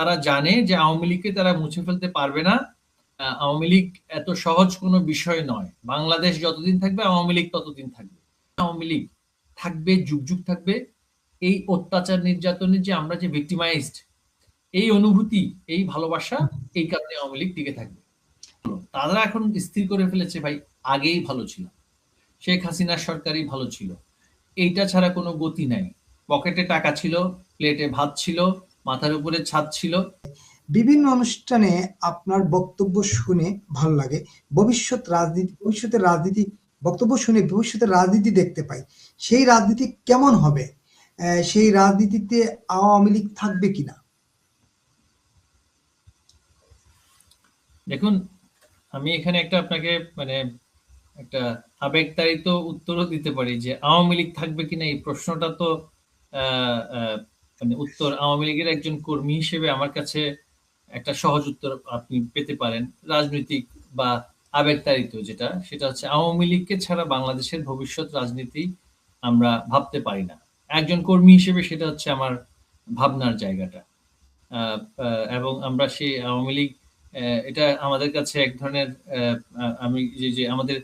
তারা জানে যে আওয়ামী লীগকে তারা মুছে ফেলতে পারবে না। আওয়ামী লীগ এত সহজ কোনো বিষয় নয়। বাংলাদেশ যতদিন থাকবে, আওয়ামী লীগ ততদিন থাকবে। আওয়ামী লীগ থাকবে, যুগ যুগ থাকবে। এই অত্যাচার নির্যাতনের যে আমরা যে ভিক্টিমাইজড এই অনুভূতি, এই ভালোবাসা, এই কারণে আওয়ামী লীগ টিকে থাকবে। তারা এখন স্থির করে ফেলেছে ভাই, আগেই ভালো ছিল। শেখ হাসিনার সরকারই ভালো ছিল। এইটা ছাড়া কোনো গতি নাই। পকেটে টাকা ছিল, প্লেটে ভাত ছিল মাথার উপরে ছাদ ছিল। বিভিন্ন অনুষ্ঠানে আপনার বক্তব্য শুনে ভালো লাগে। ভবিষ্যৎ রাজনীতি ভবিষ্যতের রাজনীতি বক্তব্য শুনে ভবিষ্যতের রাজনীতি দেখতে পাই। সেই রাজনীতি কেমন হবে? সেই রাজনীতিতে আওয়ামী লীগ থাকবে কিনা? দেখুন আমি এখানে একটা আপনাকে মানে একটা আবেগতাড়িত উত্তরও দিতে পারি যে আওয়ামী লীগ থাকবে কিনা এই প্রশ্নটা তো মানে উত্তর আওয়ামী লীগের একজন কর্মী হিসেবে আমার কাছে একটা সহজ উত্তর আপনি পেতে পারেন। রাজনৈতিক বা আবেগতাড়িত যেটা, সেটা হচ্ছে আওয়ামী লীগকে ছাড়া বাংলাদেশের ভবিষ্যৎ রাজনীতি আমরা ভাবতে পারি না। একজন কর্মী হিসেবে সেটা হচ্ছে আমার ভাবনার জায়গাটা। এবং আমরা সেই আওয়ামী লীগ এটা আমাদের কাছে এক ধরনের আমি যে যে আমাদের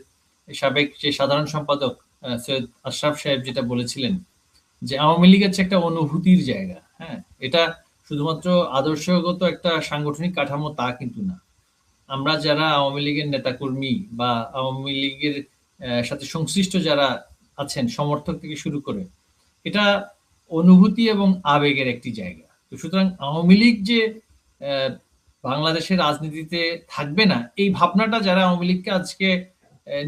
সাবেক যে সাধারণ সম্পাদক সৈয়দ আশরাফ সাহেব যেটা বলেছিলেন যে আওয়ামী লীগ হচ্ছে একটা অনুভূতির জায়গা হ্যাঁ? এটা শুধুমাত্র আদর্শগত একটা সাংগঠনিক কাঠামো তা কিন্তু না। আমরা যারা আওয়ামী লীগের নেতাকর্মী বা আওয়ামী লীগের সাথে সংশ্লিষ্ট যারা আছেন, সমর্থক থেকে শুরু করে, এটা অনুভূতি এবং আবেগের একটি জায়গা। তো সুতরাং আওয়ামী লীগ যে বাংলাদেশের রাজনীতিতে থাকবে না, এই ভাবনাটা যারা আওয়ামী লীগকে আজকে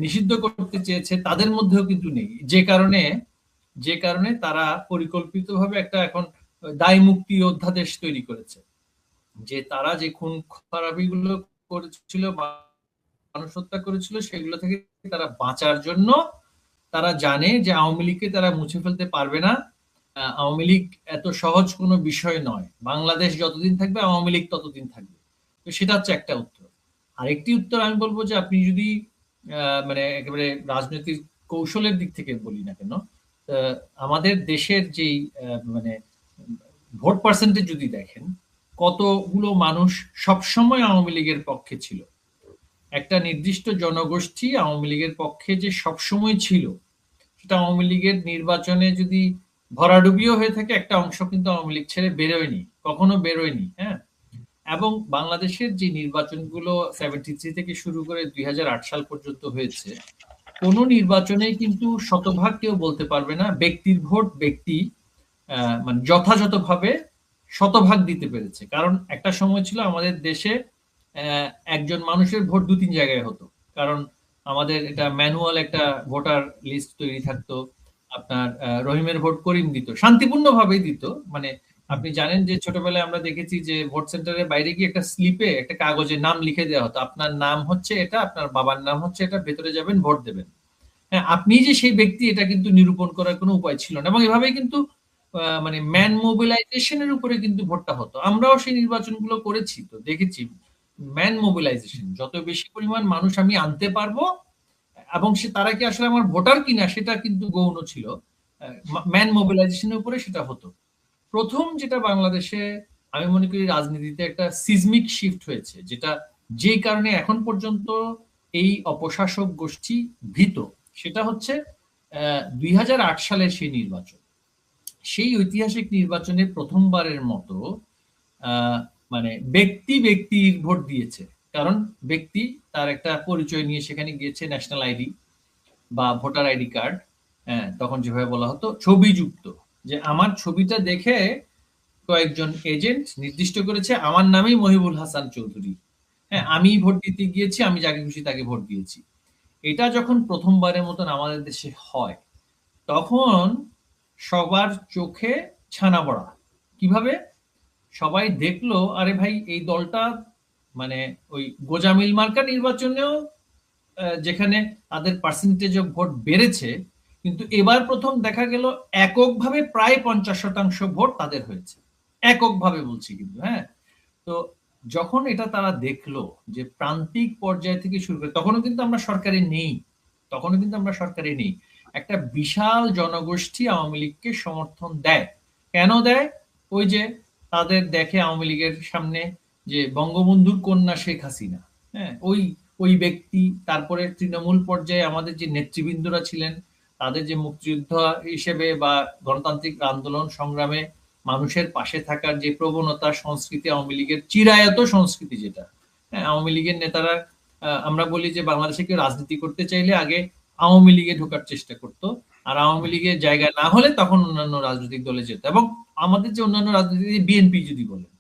নিষিদ্ধ করতে চেয়েছে তাদের মধ্যেও কিন্তু নেই। যে কারণে যে কারণে তারা পরিকল্পিতভাবে একটা এখন দায় মুক্তি অধ্যাদেশ তৈরি করেছে। যে তারা যে খুন খারাপিগুলো করেছিল মানুষ হত্যা করেছিল, সেগুলো থেকে তারা বাঁচার জন্য তারা জানে যে আওয়ামী লীগকে তারা মুছে ফেলতে পারবে না। আওয়ামী লীগ এত সহজ কোনো বিষয় নয়। বাংলাদেশ যতদিন থাকবে, আওয়ামী লীগ ততদিন থাকবে। তো সেটা হচ্ছে একটা উত্তর। আরেকটি উত্তর আমি বলব যে আপনি যদি মানে একেবারে রাজনৈতিক কৌশলের দিক থেকে বলি না কেন আমাদের দেশের যেই মানে ভোট পার্সেন্টেজ যদি দেখেন, কতগুলো মানুষ সবসময় আওয়ামী লীগের পক্ষে ছিল? একটা নির্দিষ্ট জনগোষ্ঠী আওয়ামী লীগের পক্ষে যে সবসময় ছিল, সেটা আওয়ামী লীগের নির্বাচনে যদি ভরাডুবিও হয়ে থাকে, একটা অংশ কিন্তু আওয়ামী লীগ ছেড়ে বেরোয়নি, কখনো বেরোয়নি হ্যাঁ? এবং বাংলাদেশের যে নির্বাচনগুলো সেভেন্টি থ্রি থেকে শুরু করে দুই হাজার আট সাল পর্যন্ত হয়েছে কোন নির্বাচনেই কিন্তু শতভাগ কেউ বলতে পারবে না। ব্যক্তির ভোট ব্যক্তি মানে যথাযথভাবে শতভাগ দিতে পেরেছে। কারণ একটা সময় ছিল আমাদের দেশে একজন মানুষের ভোট দু তিন জায়গায় হতো। কারণ আমাদের এটা ম্যানুয়াল একটা ভোটার লিস্ট তৈরি থাকতো। আপনার রহিমের ভোট করিম দিত। শান্তিপূর্ণভাবেই দিত। মানে আপনি জানেন যে ছোটবেলায় আমরা দেখেছি যে ভোট সেন্টারের বাইরে গিয়ে একটা স্লিপে একটা কাগজে নাম লিখে দেওয়া হতো। আপনার নাম হচ্ছে এটা, আপনার বাবার নাম হচ্ছে এটা, ভেতরে যাবেন, ভোট দেবেন। হ্যাঁ আপনি যে সেই ব্যক্তি, এটা কিন্তু নিরূপণ করার কোনো উপায় ছিল না এবং এভাবে কিন্তু মানে ম্যান মোবিলাইজেশনের উপরে কিন্তু ভোটটা হতো। আমরাও সেই নির্বাচনগুলো করেছি, তো দেখেছি ম্যান মোবিলাইজেশন যত বেশি পরিমাণ মানুষ আমি আনতে পারব, এবং সে, তারা কি আসলে আমার ভোটার কিনা, সেটা কিন্তু গৌণ ছিল। ম্যান মোবিলাইজেশনের উপরে সেটা হতো। প্রথম যেটা বাংলাদেশে আমি মনে করি রাজনীতিতে একটা সিজমিক শিফট হয়েছে, যেটা যে কারণে এখন পর্যন্ত এই অপশাসক গোষ্ঠী ভীত, সেটা হচ্ছে দুই হাজার আট সালের সেই নির্বাচন। সেই ঐতিহাসিক নির্বাচনে প্রথমবারের মতো মানে ব্যক্তি ব্যক্তির ভোট দিয়েছে। কারণ ব্যক্তি তার একটা পরিচয় নিয়ে সেখানে গিয়েছে ন্যাশনাল আইডি বা ভোটার আইডি কার্ড তখন যেভাবে বলা হতো, ছবিযুক্ত। যে আমার ছবিটা দেখে কয়েকজন এজেন্ট নির্দিষ্ট করেছে, আমার নামেই মহিবুল হাসান চৌধুরী। হ্যাঁ আমি ভোট দিতে গিয়েছি, আমি যাকে খুশি তাকে ভোট দিয়েছি। এটা যখন প্রথমবারের মতন আমাদের দেশে হয়, তখন সবার চোখে ছানা পড়া। কীভাবে? সবাই দেখল, আরে ভাই, এই দলটা মানে ওই গোজামিল মার্কা নির্বাচনেও যেখানে তাদের পার্সেন্টেজ অফ ভোট বেড়েছে কিন্তু এবার প্রথম দেখা গেল এককভাবে প্রায় পঞ্চাশ শতাংশ ভোট তাদের হয়েছে। এককভাবে বলছি কিন্তু হ্যাঁ? তো যখন এটা তারা দেখল যে প্রান্তিক পর্যায় থেকে শুরু করে, তখনও কিন্তু আমরা সরকারে নেই, তখনও কিন্তু আমরা সরকারে নেই। একটা বিশাল জনগোষ্ঠী আওয়ামী লীগকে সমর্থন দেয়। কেন দেয়? ওই যে তাদের দেখে আওয়ামী লীগের সামনে যে বঙ্গবন্ধুর কন্যা শেখ হাসিনা হ্যাঁ? ওই ওই ব্যক্তি, তারপরে তৃণমূল পর্যায়ে আমাদের যে নেতৃবৃন্দরা ছিলেন তাদের যে মুক্তিযোদ্ধা হিসেবে বা গণতান্ত্রিক আন্দোলন সংগ্রামে মানুষের পাশে থাকার যে প্রবণতা সংস্কৃতি আওয়ামী লীগের চিরায়ত সংস্কৃতি যেটা হ্যাঁ আওয়ামী লীগের নেতারা আমরা বলি যে বাংলাদেশে কেউ রাজনীতি করতে চাইলে আগে আওয়ামী লীগে ঢোকার চেষ্টা করতো আর আওয়ামী লীগের জায়গা না হলে তখন অন্যান্য রাজনৈতিক দলে যেত এবং আমাদের যে অন্যান্য রাজনীতি বিএনপি যদি বলেন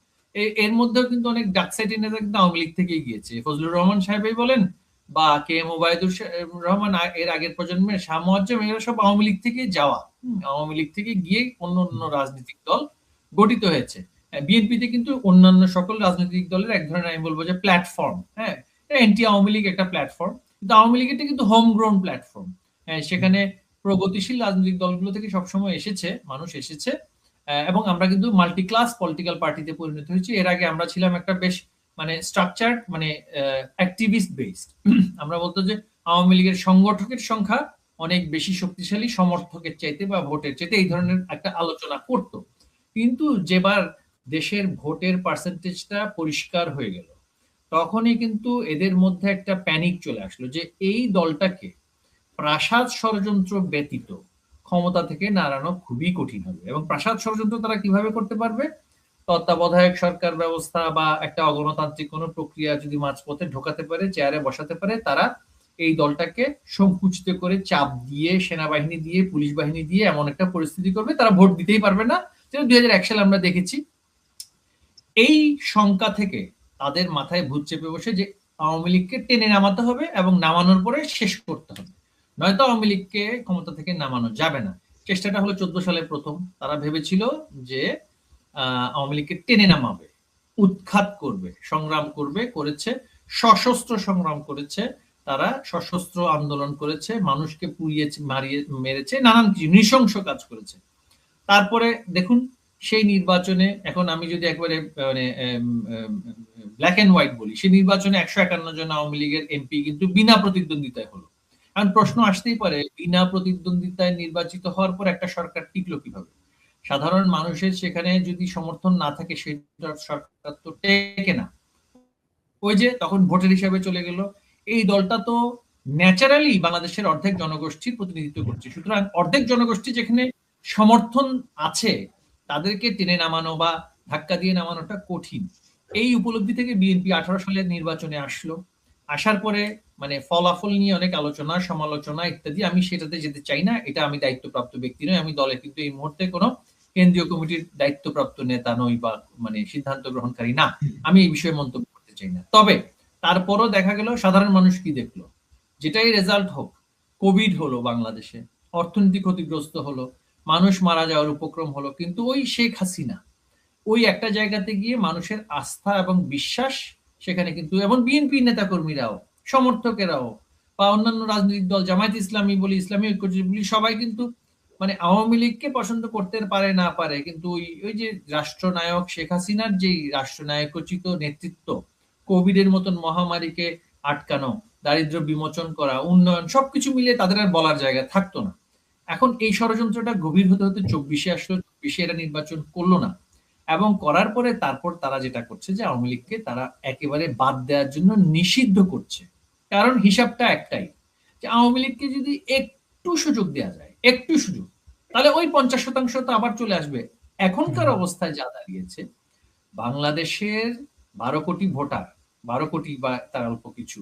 এর মধ্যেও কিন্তু অনেক ডাকসাইটি নেতা কিন্তু আওয়ামী লীগ থেকেই গিয়েছে। ফজলুর রহমান সাহেবই বলেন বা কে এম ওবায়দুর রহমান এর আগের প্রজন্মের শাহ মোয়াজ্জম এরা সব আওয়ামী লীগ থেকে যাওয়া। আওয়ামী লীগ থেকে গিয়ে অন্য অন্য রাজনৈতিক দল গঠিত হয়েছে। বিএনপিতে কিন্তু অন্যান্য সকল রাজনৈতিক দলের এক ধরনের আমি বলব যে প্ল্যাটফর্ম হ্যাঁ এনটি আওয়ামী লীগ একটা প্ল্যাটফর্ম কিন্তু আওয়ামী লীগের কিন্তু হোম গ্রাউন্ড প্ল্যাটফর্ম হ্যাঁ সেখানে প্রগতিশীল রাজনৈতিক দলগুলো থেকে সবসময় এসেছে মানুষ এসেছে। এবং আমরা কিন্তু মাল্টি ক্লাস পলিটিক্যাল পার্টিতে পরিণত হয়েছি। এর আগে আমরা ছিলাম একটা বেশ মানে স্ট্রাকচার মানে অ্যাক্টিভিস্ট বেসড আমরা বলতো যে আওয়ামী লীগের সংগঠকের সংখ্যা অনেক বেশি শক্তিশালী, সমর্থকের চাইতে বা ভোটের চাইতে এই ধরনের একটা আলোচনা করত। কিন্তু যেবার দেশের ভোটের পার্সেন্টেজটা পরিষ্কার হয়ে গেল, তখনই কিন্তু এদের মধ্যে একটা প্যানিক চলে আসলো যে এই দলটাকে প্রাসাদ ষড়যন্ত্র ব্যতীত ক্ষমতা থেকে নাড়ানো খুবই কঠিন হবে। এবং প্রাসাদ ষড়যন্ত্র তারা কীভাবে করতে পারবে? তত্ত্বাবধায়ক সরকার ব্যবস্থা বা একটা অগণতান্ত্রিক কোনো প্রক্রিয়া যদি মাঝপথে ঢোকাতে পারে, চেয়ারে বসাতে পারে, তারা এই দলটাকে সংকুচিত করে চাপ দিয়ে, সেনাবাহিনী দিয়ে, পুলিশ বাহিনী দিয়ে এমন একটা পরিস্থিতি করবে, তারা ভোট দিতেই পারবে না। যেটা দুই সালে আমরা দেখেছি, এই শঙ্কা থেকে তাদের মাথায় ভূত চেপে বসে যে আওয়ামী লীগকে টেনে নামাতে হবে এবং নামানোর পরে শেষ করতে হবে। নয়তো আওয়ামী লীগকে ক্ষমতা থেকে নামানো যাবে না। চেষ্টাটা হলো চোদ্দ সালে প্রথম। তারা ভেবেছিল যে আওয়ামী লীগকে টেনে নামাবে, উৎখাত করবে, সংগ্রাম করবে, করেছে, সশস্ত্র সংগ্রাম করেছে, তারা সশস্ত্র আন্দোলন করেছে, মানুষকে পুড়িয়েছে মারিয়ে মেরেছে, নানান কিছু নৃশংস কাজ করেছে। তারপরে দেখুন, সেই নির্বাচনে, এখন আমি যদি একবারে মানে ব্ল্যাক অ্যান্ড হোয়াইট বলি, সেই নির্বাচনে একশো একান্ন জন আওয়ামী লীগের এমপি কিন্তু বিনা প্রতিদ্বন্দ্বিতায় হলো। কারণ প্রশ্ন আসতেই পারে, বিনা প্রতিদ্বন্দ্বিতায় নির্বাচিত হওয়ার পর একটা সরকার টিকলো কীভাবে? সাধারণ মানুষের সেখানে যদি সমর্থন না থাকে, সেই সরকার তো টেকে না। ওই যে তখন ভোটের হিসাবে চলে গেল। এই দলটা তো ন্যাচারালি বাংলাদেশের অর্ধেক জনগোষ্ঠীর প্রতিনিধিত্ব করছে। সুতরাং অর্ধেক জনগোষ্ঠী যেখানে সমর্থন আছে, তাদেরকে টেনে নামানো বা ধাক্কা দিয়ে নামানোটা কঠিন। এই উপলব্ধি থেকে বিএনপি আঠারো সালের নির্বাচনে আসলো। আসার পরে মানে ফলাফল নিয়ে অনেক আলোচনা, সমালোচনা ইত্যাদি আমি সেটাতে যেতে চাই না। এটা আমি দায়িত্বপ্রাপ্ত ব্যক্তি নই। আমি দলে কিন্তু এই মুহূর্তে কোনো কেন্দ্রীয় কমিটির দায়িত্বপ্রাপ্ত নেতা নই বা মানে সিদ্ধান্ত গ্রহণকারী না। আমি এই বিষয়ে মন্তব্য করতে চাই না। তবে তারপরও দেখা গেল সাধারণ মানুষ কি দেখল? যেটাই রেজাল্ট হোক কোভিড হলো বাংলাদেশে, অর্থনীতি ক্ষতিগ্রস্ত হলো, মানুষ মারা যাওয়ার উপক্রম হলো, কিন্তু ওই শেখ হাসিনা, ওই একটা জায়গাতে গিয়ে মানুষের আস্থা এবং বিশ্বাস, সেখানে কিন্তু এবং বিএনপি নেতাকর্মীরাও সমর্থকেরাও বা অন্যান্য রাজনৈতিক দল, জামায়াত ইসলামী বলি, ইসলামী ঐক্য বলি, সবাই কিন্তু মানে আওয়ামী লীগকে পছন্দ করতে পারে, না পারে, কিন্তু ওই ওই যে রাষ্ট্রনায়ক শেখ হাসিনার যে রাষ্ট্রনায়কোচিত নেতৃত্ব, কোভিডের মতন মহামারীকে আটকানো, দারিদ্র বিমোচন করা, উন্নয়ন, সবকিছু মিলে তাদের আর বলার জায়গা থাকতো না। এখন এই ষড়যন্ত্রটা গভীর হতে হতে চব্বিশে আসলো, চব্বিশে এরা নির্বাচন করল না। এবং করার পরে তারপর তারা যেটা করছে যে আওয়ামী লীগকে তারা একেবারে বাদ দেওয়ার জন্য নিষিদ্ধ করছে। কারণ হিসাবটা একটাই যে আওয়ামী লীগকে যদি একটু সুযোগ দেওয়া যায় একটু সুযোগ তাহলে ওই পঞ্চাশ শতাংশ তো আবার চলে আসবে। এখনকার অবস্থায় যা দাঁড়িয়েছে বাংলাদেশের বারো কোটি ভোটার বারো কোটি বা তার অল্প কিছু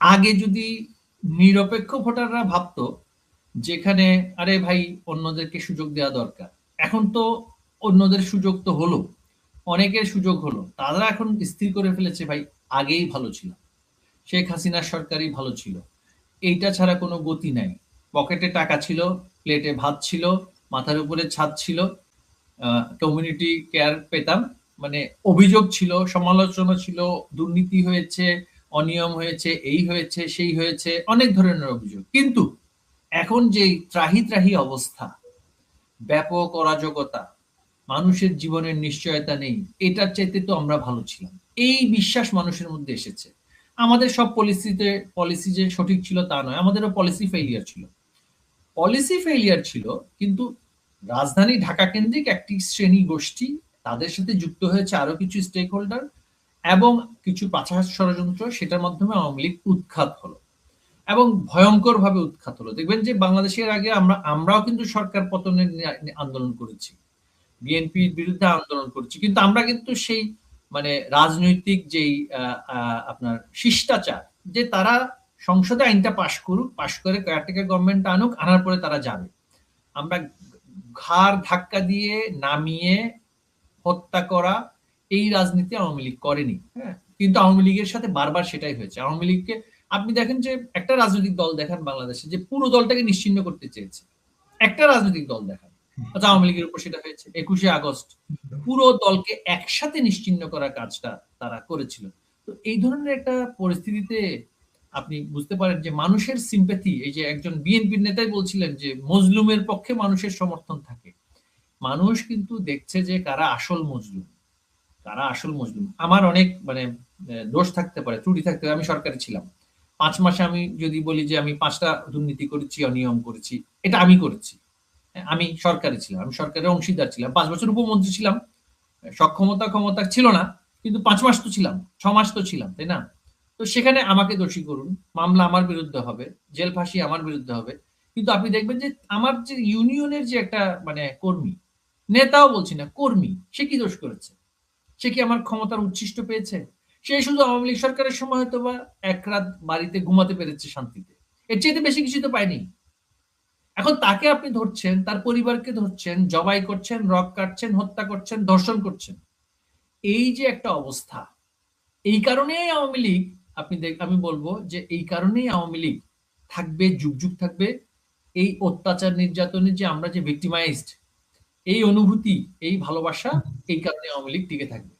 আগে যদি নিরপেক্ষ ভোটাররা ভাবতো যেখানে আরে ভাই অন্যদেরকে সুযোগ দেওয়া দরকার এখন তো অন্যদের সুযোগ তো হলো অনেকের সুযোগ হলো তারা এখন স্থির করে ফেলেছে ভাই আগেই ভালো ছিল শেখ হাসিনার সরকারই ভালো ছিল। এইটা ছাড়া কোনো গতি নাই। পকেটে টাকা ছিল, প্লেটে ভাত ছিল, মাথার উপরে ছাদ ছিল কমিউনিটি কেয়ার পেতাম। মানে অভিযোগ ছিল, সমালোচনা ছিল, দুর্নীতি হয়েছে, অনিয়ম হয়েছে, এই হয়েছে, সেই হয়েছে, অনেক ধরনের অভিযোগ। কিন্তু এখন যে ত্রাহি ত্রাহি অবস্থা, ব্যাপক অরাজকতা, মানুষের জীবনের নিশ্চয়তা নেই, এটার চাইতে তো আমরা ভালো ছিলাম। এই বিশ্বাস মানুষের মধ্যে এসেছে। আমাদের সব পলিসিতে পলিসি যে সঠিক ছিল তা নয়, আমাদেরও পলিসি ফেলিয়ার ছিল। পলিসি ফেলিয়ার ছিল, কিন্তু রাজধানী ঢাকা কেন্দ্রিক একটি শ্রেণি গোষ্ঠী, তাদের সাথে যুক্ত হয়েছে আরও কিছু স্টেক হোল্ডার এবং কিছু পাচার ষড়যন্ত্র, সেটার মাধ্যমে আওয়ামী লীগ উৎখাত হলো এবং ভয়ঙ্কর ভাবে উৎখাত হলো। দেখবেন যে বাংলাদেশের আগে আমরা, আমরাও কিন্তু সরকার পতনের আন্দোলন করেছি, বিএনপির বিরুদ্ধে আন্দোলন করেছি, কিন্তু আমরা কিন্তু সেই মানে রাজনৈতিক যেই আপনার শিষ্টাচার, যে তারা সংসদে আইনটা পাশ করুক, পাশ করে কেয়ারটেকার গভর্নমেন্ট আনুক, আনার পরে তারা যাবে। আমরা ঘাড় ধাক্কা দিয়ে নামিয়ে হত্যা করা এই রাজনীতি আওয়ামী লীগ করেনি হ্যাঁ? কিন্তু আওয়ামী লীগের সাথে বারবার সেটাই হয়েছে। আওয়ামী লীগকে, আপনি দেখেন যে একটা রাজনৈতিক দল দেখান বাংলাদেশে, যে পুরো দলটাকে নিশ্চিন্ন করতে চেয়েছে। একটা রাজনৈতিক দল দেখান। আচ্ছা আওয়ামী লীগের উপর সেটা হয়েছে, একুশে আগস্ট। পুরো দলকে একসাথে নিশ্চিন্ন করার কাজটা তারা করেছিল। তো এই ধরনের একটা পরিস্থিতিতে আপনি বুঝতে পারেন যে মানুষের সিম্পেথি এই যে একজন বিএনপির নেতাই বলছিলেন যে মজলুমের পক্ষে মানুষের সমর্থন থাকে। মানুষ কিন্তু দেখছে যে কারা আসল মজলুম, কারা আসল মজলুম। আমার অনেক মানে দোষ থাকতে পারে, ত্রুটি থাকতে পারে, আমি সরকারে ছিলাম। পাঁচ মাসে আমি যদি বলি যে আমি পাঁচটা দুর্নীতি করেছি, অনিয়ম করেছি, এটা আমি করেছি। আমি সরকারে ছিলাম, আমি সরকারের অংশীদার ছিলাম। পাঁচ বছর উপমন্ত্রী ছিলাম। সক্ষমতা ক্ষমতা ছিল না, কিন্তু পাঁচ মাস তো ছিলাম, ছ মাস তো ছিলাম, তাই না? তো সেখানে আমাকে দোষী করুন, মামলা আমার বিরুদ্ধে হবে, জেল ফাঁসি আমার বিরুদ্ধে হবে। কিন্তু আপনি দেখবেন যে আমার যে ইউনিয়নের যে একটা মানে কর্মী, নেতাও বলছি না, কর্মী, সে কি দোষ করেছে? সে কি আমার ক্ষমতার উচ্ছিষ্ট পেয়েছে? সে শুধু আওয়ামী লীগ সরকারের সময় হয়তো বা এক রাত বাড়িতে ঘুমাতে পেরেছে শান্তিতে। এর চেয়ে বেশি কিছু তো পায়নি এখন তাকে আপনি ধরছেন, তার পরিবারকে ধরছেন, জবাই করছেন, রক কাটছেন, হত্যা করছেন, ধর্ষণ করছেন। এই যে একটা অবস্থা, এই কারণেই আওয়ামী লীগ, আপনি দেখ, আমি বলব যে এই কারণেই আওয়ামী লীগ থাকবে, যুগ যুগ থাকবে। এই অত্যাচার নির্যাতনের যে আমরা যে ভিক্টিমাইজড এই অনুভূতি, এই ভালোবাসা, এই কারণে আওয়ামী লীগ টিকে থাকবে।